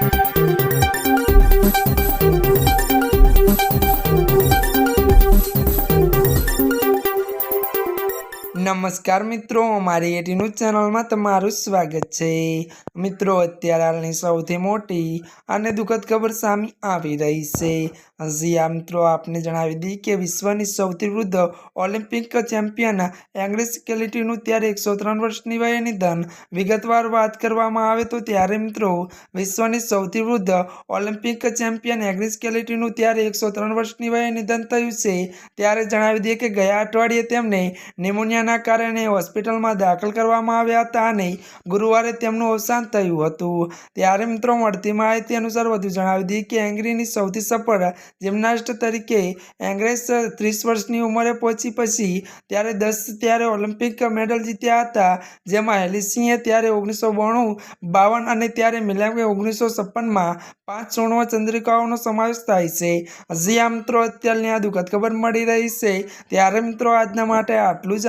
Thank you. નમસ્કાર મિત્રો, અમારી એટી ન્યૂઝ ચેનલમાં તમારું સ્વાગત છે. મિત્રો, અત્યારે હાલની સૌથી મોટી અને દુઃખદ ખબર સામે આવી રહી છે. હજી આ મિત્રો, આપને જણાવી દઈએ કે વિશ્વની સૌથી વૃદ્ધ ઓલિમ્પિક ચેમ્પિયન એંગ્રેસ કેલિટીનું ત્યારે એકસો ત્રણ વર્ષની વયે નિધન. વિગતવાર વાત કરવામાં આવે તો ત્યારે, મિત્રો, વિશ્વની સૌથી વૃદ્ધ ઓલિમ્પિક ચેમ્પિયન એંગ્રેસ કેલિટીનું ત્યારે એકસો ત્રણ વર્ષની વયે નિધન થયું છે. ત્યારે જણાવી દઈએ કે ગયા અઠવાડિયે તેમને નિમોનિયાના કારણે હોસ્પિટલમાં દાખલ કરવામાં આવ્યા હતા અને ગુરુવારે તેમનું અવસાન થયું હતું. ત્યારે મિત્રો, મળતી માહિતી અનુસાર વધુ જણાવી દીધી કે એંગ્રીની સૌથી સફળ જિમ્નાસ્ટ તરીકે એંગ્રેસ ત્રીસ વર્ષની ઉંમરે પહોંચી પછી ત્યારે દસ ત્યારે ઓલિમ્પિક મેડલ જીત્યા હતા. જેમાં હેલિસિંહે ત્યારે ઓગણીસો બોણું, બાવન અને ત્યારે મિલાંગે ઓગણીસો છપ્પનમાં પાંચ સોળમાં ચંદ્રિકાઓનો સમાવેશ થાય છે. હજી આ મિત્રો, અત્યારની આ દુઃખદ ખબર મળી રહી છે. ત્યારે મિત્રો, આજના માટે આટલું જ.